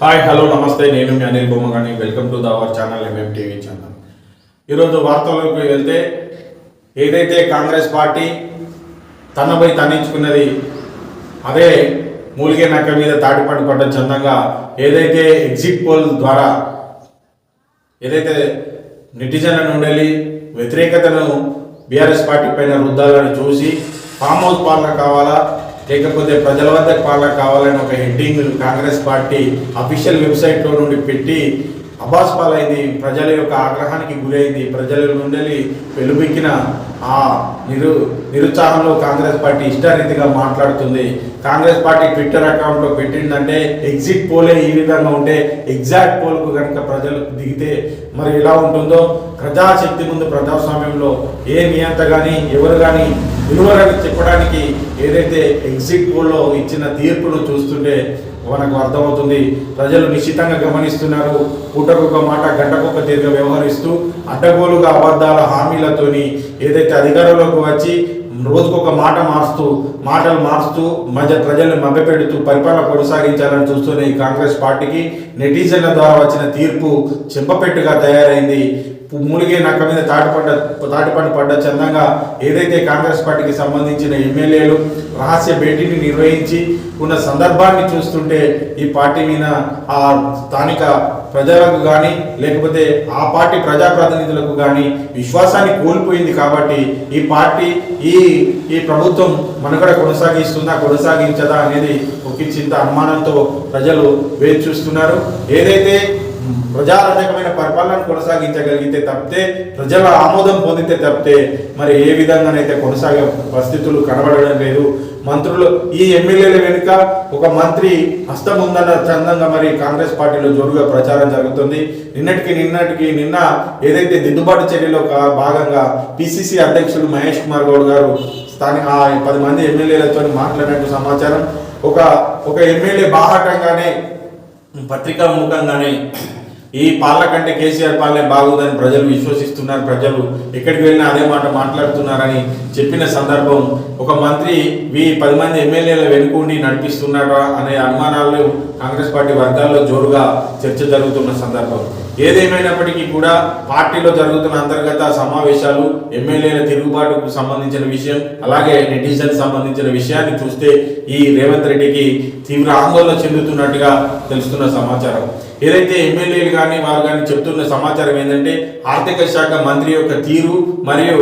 Hi hello నమస్తే. నేను మీ Anil Bommagani. Welcome to the our channel MM TV channel ఈరోజు వార్తల్లోకి వెళ్తే ఏదైతే కాంగ్రెస్ పార్టీ తనపై తన్నించుకున్నది అదే మూలిగే నక్క మీద తాటిపండు పడ్డ చందంగా ఏదైతే ఎగ్జిట్ పోల్ ద్వారా ఏదైతే నెటిజన్ల నుండి వ్యతిరేకతను బీఆర్ఎస్ పార్టీ పైన రుద్దాలని చూసి ఫామ్ హౌస్ పాలన కావాలా లేకపోతే ప్రజల వద్ద పాలన కావాలని ఒక హెడ్డింగ్ కాంగ్రెస్ పార్టీ అఫీషియల్ వెబ్సైట్లో నుండి పెట్టి అబ్బాస్ పాలైంది ప్రజల యొక్క ఆగ్రహానికి గురైంది ప్రజల నుండి వెలుబెక్కిన ఆ నిరు నిరుత్సాహంలో కాంగ్రెస్ పార్టీ ఇష్టారీతిగా మాట్లాడుతుంది. కాంగ్రెస్ పార్టీ ట్విట్టర్ అకౌంట్లో పెట్టిందంటే ఎగ్జిట్ పోలే ఈ విధంగా ఉంటే ఎగ్జాక్ట్ పోల్కు కనుక ప్రజలు దిగితే మరి ఎలా ఉంటుందో ప్రజాశక్తి ముందు ప్రజాస్వామ్యంలో ఏ నియంత కానీ ఎవరు కానీ విలువలని చెప్పడానికి ఏదైతే ఎగ్జిట్ పోల్లో ఇచ్చిన తీర్పును చూస్తుంటే మనకు అర్థమవుతుంది. ప్రజలు నిశ్చితంగా గమనిస్తున్నారు. పూటకొక మాట గంటకొక తీర్థ వ్యవహరిస్తూ అడ్డగోలుగా అబద్ధాల హామీలతోని ఏదైతే అధికారంలోకి వచ్చి రోజుకొక మాట మారుస్తూ మాటలు మారుస్తూ మధ్య ప్రజల్ని మభ్యపెడుతూ పరిపాలన కొనసాగించాలని చూస్తున్న ఈ కాంగ్రెస్ పార్టీకి నెటిజన్ల ద్వారా వచ్చిన తీర్పు చెంపపెట్టుగా తయారైంది. మూలిగే నక్క మీద తాటిపడ్డ తాటిపండు పడ్డ చందంగా ఏదైతే కాంగ్రెస్ పార్టీకి సంబంధించిన ఎమ్మెల్యేలు రహస్య భేటీని నిర్వహించి ఉన్న సందర్భాన్ని చూస్తుంటే ఈ పార్టీ మీద ఆ స్థానిక ప్రజలకు కానీ లేకపోతే ఆ పార్టీ ప్రజాప్రతినిధులకు కానీ విశ్వాసాన్ని కోల్పోయింది కాబట్టి ఈ పార్టీ ఈ ఈ ప్రభుత్వం మనుగడ కొనసాగిస్తుందా కొనసాగించదా అనేది ఒక చింత అనుమానంతో ప్రజలు వేచి చూస్తున్నారు. ఏదైతే ప్రజారంజకమైన పరిపాలన కొనసాగించగలిగితే తప్పితే ప్రజల ఆమోదం పొందితే తప్పితే మరి ఏ విధంగానైతే కొనసాగే పరిస్థితులు కనబడడం లేదు. మంత్రులు ఈ ఎమ్మెల్యేల వెనుక ఒక మంత్రి హస్తం ఉందన్న చందంగా మరి కాంగ్రెస్ పార్టీలో జోరుగా ప్రచారం జరుగుతుంది. నిన్నటికి నిన్నటికి నిన్న ఏదైతే దిద్దుబాటు చర్యలో కా- భాగంగా పిసిసి అధ్యక్షుడు మహేష్ కుమార్ గౌడ్ గారు స్థానిక ఆ పది మంది ఎమ్మెల్యేలతో మాట్లాడినట్టు సమాచారం. ఒక ఒక ఎమ్మెల్యే బాహాటంగానే పత్రికా ముఖంగానే ఈ పాలన కంటే కేసీఆర్ పాలనే బాగుందని ప్రజలు విశ్వసిస్తున్నారు. ప్రజలు ఎక్కడికి వెళ్ళినా అదే మాట మాట్లాడుతున్నారని చెప్పిన సందర్భం ఒక మంత్రి వీ పది మంది ఎమ్మెల్యేల వెనుకుండి నడిపిస్తున్నారా అనే అనుమానాలు కాంగ్రెస్ పార్టీ వర్గాల్లో జోరుగా చర్చ జరుగుతున్న సందర్భం. ఏదేమైనప్పటికీ కూడా పార్టీలో జరుగుతున్న అంతర్గత సమావేశాలు ఎమ్మెల్యేల తిరుగుబాటుకు సంబంధించిన విషయం అలాగే నెటిజన్ సంబంధించిన విషయాన్ని చూస్తే ఈ రేవంత్ రెడ్డికి తీవ్ర ఆందోళన చెందుతున్నట్టుగా తెలుస్తున్న సమాచారం. ఏదైతే ఎమ్మెల్యేలు కానీ వారు కానీ చెప్తున్న సమాచారం ఏంటంటే ఆర్థిక శాఖ మంత్రి యొక్క తీరు మరియు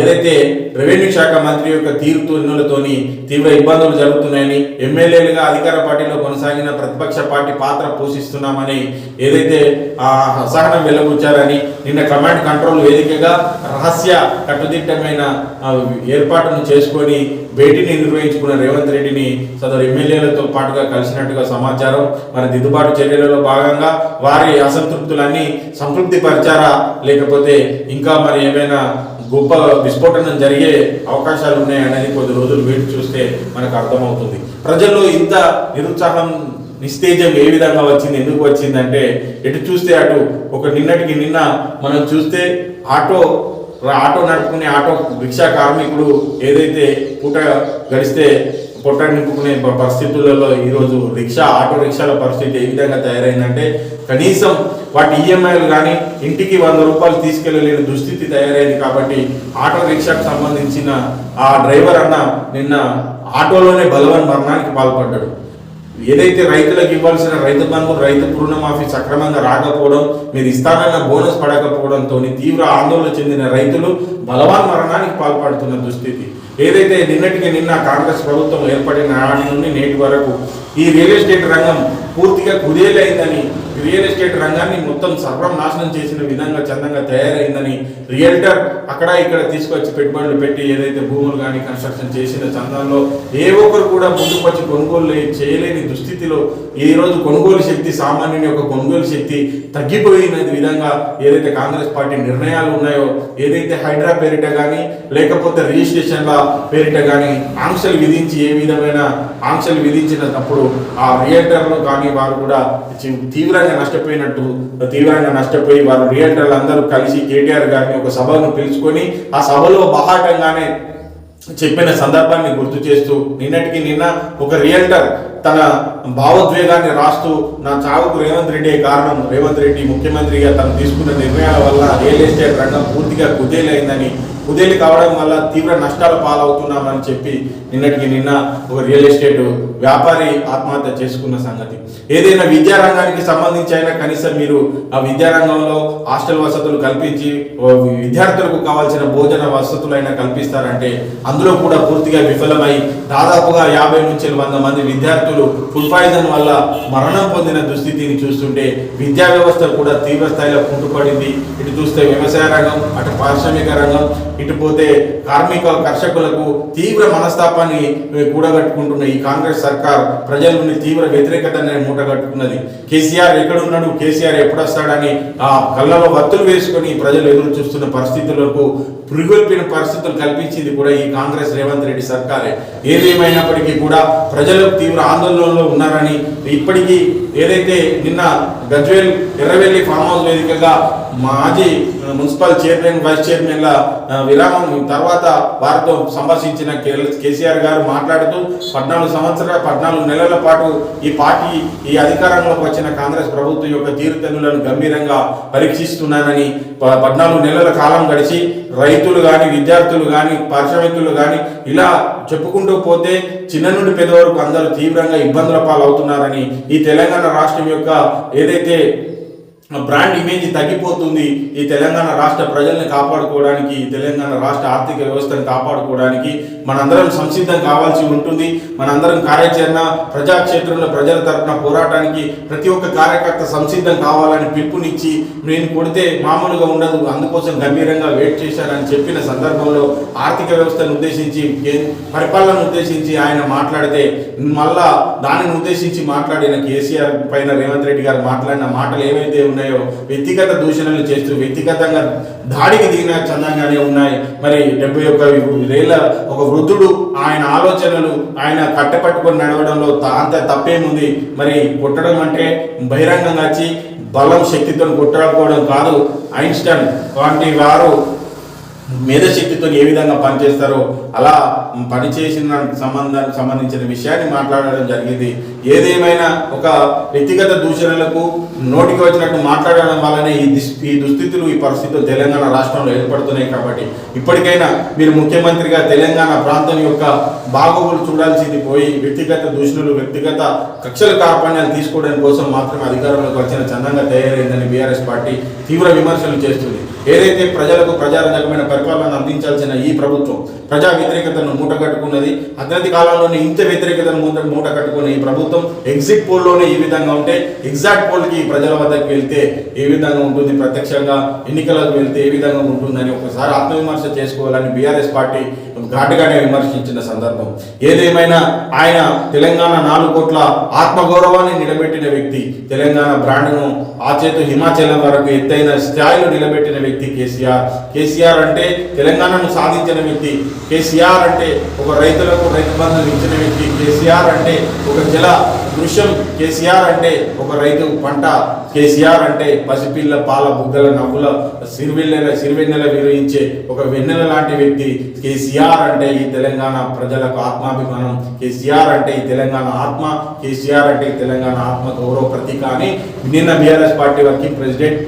ఏదైతే రెవెన్యూ శాఖ మంత్రి యొక్క తీరుతోని తీవ్ర ఇబ్బందులు జరుగుతున్నాయని ఎమ్మెల్యేలుగా అధికార పార్టీలో కొనసాగిన ప్రతిపక్ష పార్టీ పాత్ర పోషిస్తున్నామని ఏదైతే ఆ అసహనం వెలుగుచ్చారని నిన్న కమాండ్ కంట్రోల్ వేదికగా రహస్య కట్టుదిట్టమైన ఏర్పాటును చేసుకొని భేటీని నిర్వహించుకున్న రేవంత్ రెడ్డిని సదరు ఎమ్మెల్యేలతో పాటుగా కలిసినట్టుగా సమాచారం. మరి దిద్దుబాటు చర్యలలో భాగంగా వారి అసంతృప్తులన్నీ సంతృప్తి పరిచారా లేకపోతే ఇంకా మరి ఏమైనా గొప్ప విస్ఫోటనం జరిగే అవకాశాలు ఉన్నాయనేది కొద్ది రోజులు వేచి చూస్తే మనకు అర్థమవుతుంది. ప్రజల్లో ఇంత నిరుత్సాహం నిస్తేజం ఏ విధంగా వచ్చింది ఎందుకు వచ్చిందంటే ఎటు చూస్తే అటు ఒక నిన్నటికి నిన్న మనం చూస్తే ఆటో ఆటో నడుపుకునే ఆటో రిక్షా కార్మికుడు ఏదైతే పూట గడిస్తే పొట్ట నింపుకునే పరిస్థితులలో ఈరోజు రిక్షా ఆటో రిక్షాల పరిస్థితి ఏ విధంగా తయారైందంటే కనీసం వాటి ఈఎంఐలు కానీ ఇంటికి వంద రూపాయలు తీసుకెళ్ళలేని దుస్థితి తయారైంది కాబట్టి ఆటో రిక్షాకు సంబంధించిన ఆ డ్రైవర్ అన్న నిన్న ఆటోలోనే బలవన్ మరణానికి పాల్పడ్డాడు. ఏదైతే రైతులకు ఇవ్వాల్సిన రైతు బంధు రైతు రుణమాఫీ సక్రమంగా రాకపోవడం మీరు ఇస్తానన్న బోనస్ పడకపోవడంతో తీవ్ర ఆందోళన చెందిన రైతులు బలవాన్ మరణానికి పాల్పడుతున్న దుస్థితి. ఏదైతే నిన్నటికి నిన్న కాంగ్రెస్ ప్రభుత్వం ఏర్పడిన నాటి నుండి నేటి వరకు ఈ రియల్ ఎస్టేట్ రంగం పూర్తిగా కుదేలైందని రియల్ ఎస్టేట్ రంగాన్ని మొత్తం సర్వం నాశనం చేసిన విధంగా చందంగా తయారైందని రియల్టర్ అక్కడ ఇక్కడ తీసుకొచ్చి పెట్టుబడులు పెట్టి ఏదైతే భూములు కానీ కన్స్ట్రక్షన్ చేసిన చందంలో ఏ ఒక్కరు కూడా ముందుకు వచ్చి కొనుగోలు చేయలేని దుస్థితిలో ఈ రోజు కొనుగోలు శక్తి సామాన్యుని యొక్క కొనుగోలు శక్తి తగ్గిపోయిన విధంగా ఏదైతే కాంగ్రెస్ పార్టీ నిర్ణయాలు ఉన్నాయో ఏదైతే హైడ్రా పేరిట కానీ లేకపోతే రిజిస్ట్రేషన్ల పేరిట కానీ ఆంక్షలు విధించి ఏ విధమైన ఆంక్షలు విధించినప్పుడు ఆ రియల్టర్లు కానీ వారు కూడా తీవ్రంగా తీవ్రంగా నష్టపోయినట్టు తీవ్రంగా నష్టపోయి వారు రియల్టర్లు అందరూ కలిసి కేటీఆర్ గారిని ఒక సభను పిలుచుకొని ఆ సభలో బహాటంగానే చెప్పిన సందర్భాన్ని గుర్తు చేస్తూ నిన్నటికి నిన్న ఒక రియల్టర్ తన భావోద్వేగాన్ని రాస్తూ నా చావుకు రేవంత్ రెడ్డి కారణం రేవంత్ రెడ్డి ముఖ్యమంత్రిగా తను తీసుకున్న నిర్ణయాల వల్ల రియల్ ఎస్టేట్ రంగం పూర్తిగా కుదేలైందని కుదేలు కావడం వల్ల తీవ్ర నష్టాల పాలవుతున్నామని చెప్పి నిన్నటికి నిన్న ఒక రియల్ ఎస్టేట్ వ్యాపారి ఆత్మహత్య చేసుకున్న సంగతి. ఏదైనా విద్యారంగానికి సంబంధించి అయినా కనీసం మీరు ఆ విద్యారంగంలో హాస్టల్ వసతులు కల్పించి విద్యార్థులకు కావాల్సిన భోజన వసతులైనా కల్పిస్తారంటే అందులో కూడా పూర్తిగా విఫలమై దాదాపుగా యాభై నుంచి వంద మంది విద్యార్థులు ఫుడ్ పాయిజన్ వల్ల మరణం పొందిన దుస్థితిని చూస్తుంటే విద్యా వ్యవస్థ కూడా తీవ్ర స్థాయిలో కుంటుపడింది. ఇటు చూస్తే వ్యవసాయ రంగం అటు పారిశ్రామిక రంగం ఇటు పోతే కార్మిక కర్షకులకు తీవ్ర మనస్తాపాన్ని కూడగట్టుకుంటున్న ఈ కాంగ్రెస్ సర్కార్ ప్రజల నుండి తీవ్ర వ్యతిరేకతని మూటగట్టుకున్నది. కేసీఆర్ ఎక్కడున్నాడు? కేసీఆర్ ఎప్పుడొస్తాడని ఆ కళ్ళలో వత్తులు వేసుకొని ప్రజలు ఎదురు చూస్తున్న పరిస్థితులకు పురిగొల్పిన పరిస్థితులు కల్పించింది కూడా ఈ కాంగ్రెస్ రేవంత్ రెడ్డి సర్కారే. ఏదేమైనప్పటికీ కూడా ప్రజలు తీవ్ర ఆందోళనలో ఉన్నారని ఇప్పటికీ ఏదైతే నిన్న గజ్వేల్ ఎర్రవెల్లి ఫామ్ హౌస్ వేదికగా మాజీ మున్సిపల్ చైర్మన్ వైస్ చైర్మన్ల విరామం తర్వాత వారితో సంభాషించిన కేసీఆర్ గారు మాట్లాడుతూ పద్నాలుగు సంవత్సరాల పద్నాలుగు నెలల పాటు ఈ పార్టీ ఈ అధికారంలోకి వచ్చిన కాంగ్రెస్ ప్రభుత్వం యొక్క తీరుతెన్నులను గంభీరంగా పరీక్షిస్తున్నానని ప- పద్నాలుగు నెలల కాలం గడిచి రైతులు కానీ విద్యార్థులు కానీ పారిశ్రామికులు కానీ ఇలా చెప్పుకుంటూ పోతే చిన్న నుండి పెద్ద వరకు అందరూ తీవ్రంగా ఇబ్బందుల పాలవుతున్నారని ఈ తెలంగాణ రాష్ట్రం యొక్క ఏదైతే బ్రాండ్ ఇమేజ్ తగ్గిపోతుంది. ఈ తెలంగాణ రాష్ట్ర ప్రజల్ని కాపాడుకోవడానికి ఈ తెలంగాణ రాష్ట్ర ఆర్థిక వ్యవస్థను కాపాడుకోవడానికి మనందరం సంసిద్ధం కావాల్సి ఉంటుంది. మనందరం కార్యాచరణ ప్రజాక్షేత్రంలో ప్రజల తరఫున పోరాటానికి ప్రతి ఒక్క కార్యకర్త సంసిద్ధం కావాలని పిలుపునిచ్చి నేను కొడితే మామూలుగా ఉండదు అందుకోసం గంభీరంగా వెయిట్ చేశానని చెప్పిన సందర్భంలో ఆర్థిక వ్యవస్థను ఉద్దేశించి పరిపాలన పరిపాలనను ఉద్దేశించి ఆయన మాట్లాడితే మళ్ళా దానిని ఉద్దేశించి మాట్లాడిన కేసీఆర్ పైన రేవంత్ రెడ్డి గారు మాట్లాడిన మాటలు ఏవైతే ఉన్నాయో వ్యక్తిగత దూషణలు చేస్తూ వ్యక్తిగతంగా దాడికి దిగిన చందంగానే ఉన్నాయి. మరి డెబ్బై ఒక్క వేల ఒక వృద్ధుడు ఆయన ఆలోచనలు ఆయన కట్టపట్టుకొని నడవడంలో అంత తప్పేముంది? మరి కొట్టడం అంటే బహిరంగంగా వచ్చి బలం శక్తితో కొట్టకపోవడం కాదు. ఐన్స్టైన్ వంటి వారు మేధశక్తితో ఏ విధంగా పనిచేస్తారో అలా పనిచేసిన సంబంధానికి సంబంధించిన విషయాన్ని మాట్లాడడం జరిగింది. ఏదేమైనా ఒక వ్యక్తిగత దూషణలకు నోటికి వచ్చినట్టు మాట్లాడడం వల్లనే ఈ ఈ దుస్థితులు ఈ పరిస్థితులు తెలంగాణ రాష్ట్రంలో ఏర్పడుతున్నాయి కాబట్టి ఇప్పటికైనా మీరు ముఖ్యమంత్రిగా తెలంగాణ ప్రాంతం యొక్క బాగోగులు చూడాల్సింది పోయి వ్యక్తిగత దూషణలు వ్యక్తిగత కక్షల కార్పణ్యాలు తీసుకోవడం కోసం మాత్రమే అధికారంలోకి వచ్చిన చందంగా తయారైందని బీఆర్ఎస్ పార్టీ తీవ్ర విమర్శలు చేస్తుంది. ఏదైతే ప్రజలకు ప్రజారంజకమైన పరిపాలన అందించాల్సిన ఈ ప్రభుత్వం ప్రజా వ్యతిరేకతను మూట కట్టుకున్నది. అగ్రతి కాలంలోనే ఇంత వ్యతిరేకతను మూట మూట కట్టుకున్న ఈ ప్రభుత్వం ఎగ్జిట్ పోల్లోనే ఈ విధంగా ఉంటే ఎగ్జాక్ట్ పోల్కి ప్రజల వద్దకు వెళ్తే ఏ విధంగా ఉంటుంది? ప్రత్యక్షంగా ఎన్నికలకు వెళ్తే ఏ విధంగా ఉంటుందని ఒకసారి ఆత్మవిమర్శ చేసుకోవాలని బీఆర్ఎస్ పార్టీ ఘాటుగానే విమర్శించిన సందర్భం. ఏదేమైనా ఆయన తెలంగాణ నాలుగు కోట్ల ఆత్మగౌరవాన్ని నిలబెట్టిన వ్యక్తి తెలంగాణ బ్రాండ్ను ఆచేతు హిమాచలం వరకు ఎత్తైన స్థాయిలో నిలబెట్టిన వ్యక్తి కేసీఆర్. కేసీఆర్ అంటే తెలంగాణను సాధించిన వ్యక్తి కేసీఆర్ అంటే ఒక రైతులకు రైతు బంధువులు ఇచ్చిన వ్యక్తి. కేసీఆర్ అంటే ఒక జల దృశ్యం. కేసీఆర్ అంటే ఒక రైతు పంట. కేసీఆర్ అంటే పసిపిల్ల పాల బుగ్గల నవ్వుల సిరివెన్నెల సిరివెన్నెల విరయించే ఒక వెన్నెల లాంటి వ్యక్తి. కేసీఆర్ అంటే ఈ తెలంగాణ ప్రజలకు ఆత్మాభిమానం. కేసీఆర్ అంటే ఈ తెలంగాణ ఆత్మ. కేసీఆర్ అంటే ఈ తెలంగాణ ఆత్మ గౌరవ ప్రతీక అని నిన్న BRS party working president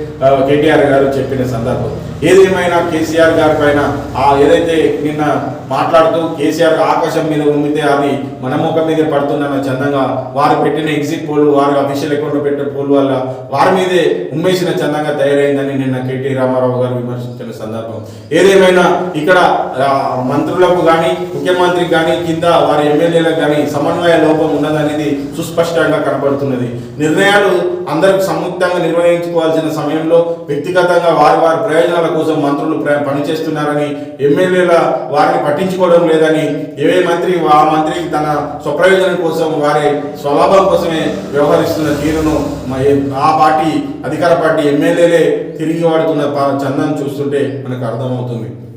KTR garu చెప్పిన సందర్భం. ఏదేమైనా కేసీఆర్ గారి పైన ఆ ఏదైతే నిన్న మాట్లాడుతూ కేసీఆర్ ఆకాశం మీద ఉమ్మితే అది మన ముఖం మీద పడుతుందన్న చందంగా వారు పెట్టిన ఎగ్జిట్ పోల్ వారు అఫీషియల్ అకౌంట్ పెట్టిన పోల్ వల్ల వారి మీదే ఉమ్మేసిన చందంగా తయారైందని నిన్న కేటీ రామారావు గారు విమర్శించిన సందర్భం. ఏదేమైనా ఇక్కడ మంత్రులకు కానీ ముఖ్యమంత్రికి కానీ కింద వారి ఎమ్మెల్యేలకు కానీ సమన్వయ లోపం ఉన్నదనేది సుస్పష్టంగా కనబడుతున్నది నిర్ణయాలు అందరికి సంయుక్తంగా నిర్వహించుకోవాల్సిన సమయంలో వ్యక్తిగతంగా వారి వారి ప్రయోజనాల కోసం మంత్రులు పనిచేస్తున్నారని ఎమ్మెల్యేల వారిని పట్టించుకోవడం లేదని ఏ మంత్రి ఆ మంత్రి తన స్వప్రయోజనం కోసం వారి స్వలాభం కోసమే వ్యవహరిస్తున్న తీరును ఆ పార్టీ అధికార పార్టీ ఎమ్మెల్యేలే తిరిగి వాడుతున్న చందం చూస్తుంటే మనకు అర్థమవుతుంది.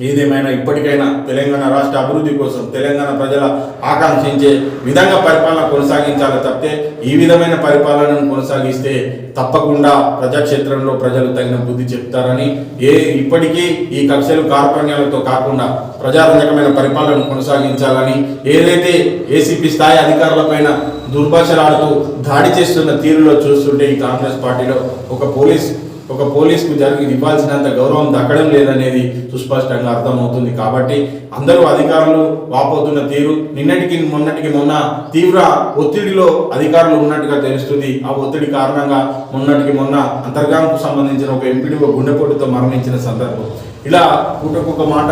ఏదేమైనా ఇప్పటికైనా తెలంగాణ రాష్ట్ర అభివృద్ధి కోసం తెలంగాణ ప్రజల ఆకాంక్షించే విధంగా పరిపాలన కొనసాగించాలి తప్పితే ఈ విధమైన పరిపాలనను కొనసాగిస్తే తప్పకుండా ప్రజాక్షేత్రంలో ప్రజలు తగిన బుద్ధి చెప్తారని ఏ ఇప్పటికీ ఈ కక్షలు కార్పణ్యాలతో కాకుండా ప్రజారంజకమైన పరిపాలన కొనసాగించాలని ఏదైతే ఏసీపీ స్థాయి అధికారులపైన దుర్భాషలాడుతూ దాడి చేస్తున్న తీరులో చూస్తుంటే ఈ కాంగ్రెస్ పార్టీలో ఒక పోలీస్ ఒక పోలీసుకు జరిగి ఇవ్వాల్సినంత గౌరవం దక్కడం లేదనేది సుస్పష్టంగా అర్థమవుతుంది. కాబట్టి అందరూ అధికారులు వాపోతున్న తీరు నిన్నటికి మొన్నటికి మొన్న తీవ్ర ఒత్తిడిలో అధికారులు ఉన్నట్టుగా తెలుస్తుంది. ఆ ఒత్తిడి కారణంగా మొన్నటికి మొన్న అంతర్గాంకు సంబంధించిన ఒక ఎంపీడీ గుండెపోటుతో మరణించిన సందర్భం. ఇలా పూటకొక మాట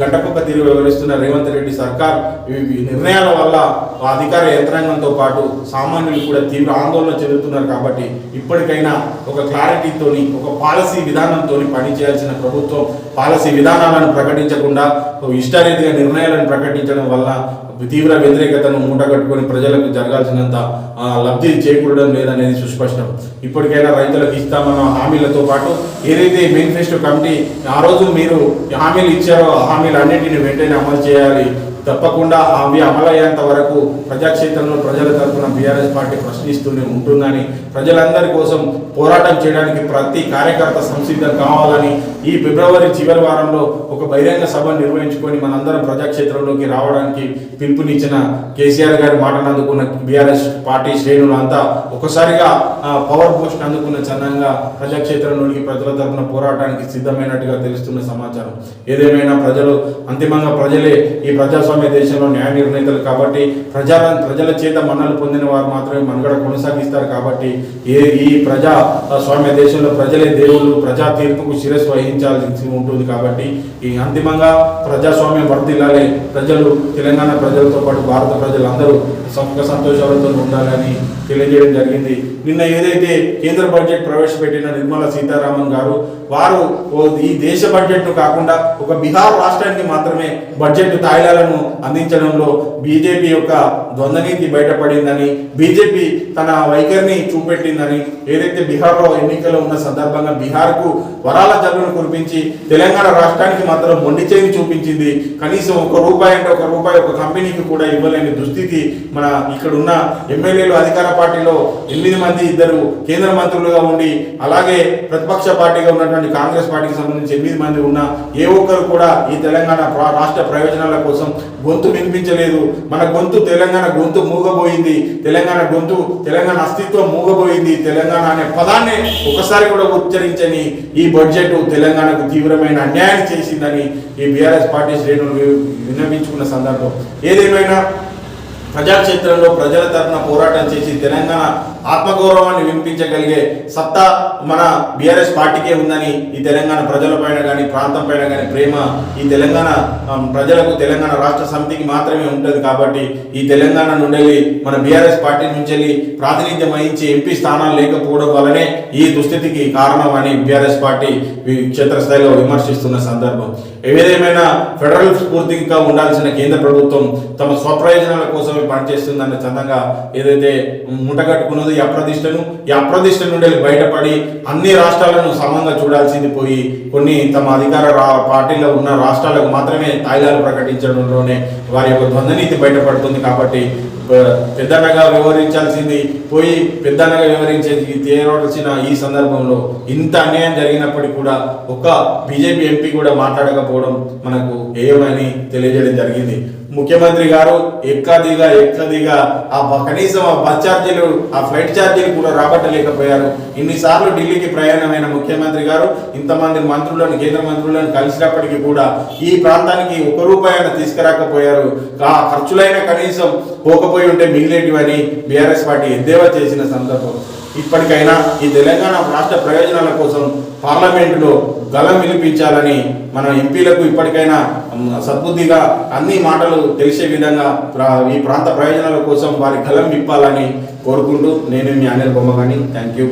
గంటకొక తీరు వివరిస్తున్న రేవంత్ రెడ్డి సర్కార్ నిర్ణయాల వల్ల అధికార యంత్రాంగంతో పాటు సామాన్యులు కూడా తీవ్ర ఆందోళన చెందుతున్నారు కాబట్టి ఇప్పటికైనా ఒక క్లారిటీతోని ఒక పాలసీ విధానంతో పనిచేయాల్సిన ప్రభుత్వం పాలసీ విధానాలను ప్రకటించకుండా ఒక ఇష్టారీతిగా నిర్ణయాలను ప్రకటించడం వల్ల తీవ్ర వ్యతిరేకతను మూటగట్టుకొని ప్రజలకు జరగాల్సినంత లబ్ధి చేకూడడం లేదనేది సుస్పష్టం. ఇప్పటికైనా రైతులకు ఇస్తామన్న హామీలతో పాటు ఏదైతే మేనిఫెస్టో కమిటీ ఆ రోజు మీరు హామీలు ఇచ్చారో ఆ హామీలు అన్నింటినీ వెంటనే అమలు చేయాలి తప్పకుండా అవి అమలయ్యేంత వరకు ప్రజాక్షేత్రంలో ప్రజల తరఫున బీఆర్ఎస్ పార్టీ ప్రశ్నిస్తూనే ఉంటుందని ప్రజలందరి కోసం పోరాటం చేయడానికి ప్రతి కార్యకర్త సంసిద్ధం కావాలని ఈ ఫిబ్రవరి చివరి వారంలో ఒక బహిరంగ సభ నిర్వహించుకొని మనందరం ప్రజాక్షేత్రంలోకి రావడానికి పిలుపునిచ్చిన కేసీఆర్ గారి మాటను అందుకున్న బీఆర్ఎస్ పార్టీ శ్రేణులు అంతా ఒకసారిగా పవర్ పోస్ట్ అందుకున్న చందంగా ప్రజాక్షేత్రంలోకి ప్రజల తరఫున పోరాటానికి సిద్ధమైనట్టుగా తెలుస్తున్న సమాచారం. ఏదేమైనా ప్రజలు అంతిమంగా ప్రజలే ఈ ప్రజాస్వామ్య దేశంలో న్యాయ నిర్ణేతలు కాబట్టి ప్రజా ప్రజల చేత మన్నలు పొందిన వారు మాత్రమే మనుగడ కొనసాగిస్తారు కాబట్టి ఏ ఈ ప్రజా స్వామ్య దేశంలో ప్రజలే దేవుళ్ళు ప్రజా తీర్పుకు శిరస్సు వహించాల్సి ఉంటుంది కాబట్టి ఈ అంతిమంగా ప్రజాస్వామ్యం వర్తిల్లాలి ప్రజలు తెలంగాణ ప్రజలతో పాటు భారత ప్రజలందరూ సుఖ సంతోషాలతో ఉండాలని తెలియజేయడం జరిగింది. నిన్న ఏదైతే కేంద్ర బడ్జెట్ ప్రవేశపెట్టిన నిర్మలా సీతారామన్ గారు వారు ఈ దేశ బడ్జెట్ను కాకుండా ఒక బీహార్ రాష్ట్రానికి మాత్రమే బడ్జెట్ తాయిలాలను అందించడంలో బీజేపీ యొక్క ద్వంద్వనీతి బయటపడిందని బీజేపీ తన వైఖరిని చూపెట్టిందని ఏదైతే బీహార్లో ఎన్నికలు ఉన్న సందర్భంగా బీహార్కు వరాల జల్లును కురిపించి తెలంగాణ రాష్ట్రానికి మాత్రం మొండి చేయి చూపించింది. కనీసం ఒక రూపాయి అంటే ఒక రూపాయి ఒక కంపెనీకి కూడా ఇవ్వలేని దుస్థితి మన ఇక్కడ ఉన్న ఎమ్మెల్యేలు అధికార పార్టీలో ఎనిమిది మంది ఇద్దరు కేంద్ర మంత్రులుగా ఉండి అలాగే ప్రతిపక్ష పార్టీగా ఉన్నటువంటి కాంగ్రెస్ పార్టీకి సంబంధించి ఎనిమిది మంది ఉన్న ఏ ఒక్కరు కూడా ఈ తెలంగాణ ప్రా- రాష్ట్ర ప్రయోజనాల కోసం గొంతు వినిపించలేదు. మన గొంతు తెలంగాణ గొంతు మూగబోయింది. తెలంగాణ గొంతు తెలంగాణ అస్తిత్వం మూగబోయింది. తెలంగాణ అనే పదాన్ని ఒకసారి కూడా ఉచ్చరించని ఈ బడ్జెట్ తెలంగాణకు తీవ్రమైన అన్యాయం చేసిందని ఈ బీఆర్ఎస్ పార్టీ శ్రేణులు విన్నవించుకున్న సందర్భం. ఏదేమైనా ప్రజాక్షేత్రంలో ప్రజల తరఫున పోరాటం చేసి తెలంగాణ ఆత్మగౌరవాన్ని వినిపించగలిగే సత్తా మన బీఆర్ఎస్ పార్టీకే ఉందని ఈ తెలంగాణ ప్రజలపైన కానీ ప్రాంతం పైన కానీ ప్రేమ ఈ తెలంగాణ ప్రజలకు తెలంగాణ రాష్ట్ర సమితికి మాత్రమే ఉంటుంది కాబట్టి ఈ తెలంగాణ నుండి మన బీఆర్ఎస్ పార్టీ నుంచి వెళ్ళి ప్రాతినిధ్యం వహించి ఎంపీ స్థానాలు లేకపోవడం వల్లనే ఈ దుస్థితికి కారణం అని బీఆర్ఎస్ పార్టీ క్షేత్రస్థాయిలో విమర్శిస్తున్న సందర్భం. ఏదేమైనా ఫెడరల్ స్ఫూర్తిగా ఉండాల్సిన కేంద్ర ప్రభుత్వం తమ స్వప్రయోజనాల కోసమే పనిచేస్తుందన్న చందంగా ఏదైతే ముటగట్టుకున్నదో ఈ అప్రదిష్టను ఈ అప్రదిష్ట నుండి బయటపడి అన్ని రాష్ట్రాలను సమంగా చూడాల్సింది పోయి కొన్ని తమ అధికార పార్టీలో ఉన్న రాష్ట్రాలకు మాత్రమే తాయిలాలు ప్రకటించడంలోనే వారి యొక్క ద్వంద్వనీతి బయటపడుతుంది కాబట్టి పెద్దనగా వివరించాల్సింది పోయి పెద్దనగా వివరించేది తీరవలసిన ఈ సందర్భంలో ఇంత అన్యాయం జరిగినప్పటికీ కూడా ఒక్క బీజేపీ ఎంపీ కూడా మాట్లాడకపోవడం మనకు ఏమని తెలియజేయడం జరిగింది. ముఖ్యమంత్రి గారు ఎక్కదిగా ఎక్కదిగా ఆ కనీసం ఆ బస్ ఛార్జీలు ఆ ఫ్లైట్ ఛార్జీలు కూడా రాబట్టలేకపోయారు. ఇన్నిసార్లు ఢిల్లీకి ప్రయాణమైన ముఖ్యమంత్రి గారు ఇంతమంది మంత్రులను కేంద్ర మంత్రులను కలిసినప్పటికీ కూడా ఈ ప్రాంతానికి ఒక రూపాయి తీసుకురాకపోయారు. ఆ ఖర్చులైన కనీసం పోకపోయి ఉంటే మిగిలేటివని బీఆర్ఎస్ పార్టీ ఎద్దేవా చేసిన సందర్భం. ఇప్పటికైనా ఈ తెలంగాణ రాష్ట్ర ప్రయోజనాల కోసం పార్లమెంటులో గలం వినిపించాలని మన ఎంపీలకు ఇప్పటికైనా సద్బుద్ధిగా అన్ని మాటలు తెలిసే విధంగా ఈ ప్రాంత ప్రయోజనాల కోసం వారి గలం విప్పాలని కోరుకుంటూ నేను మీ అనిల్ బొమ్మగాని థ్యాంక్ యూ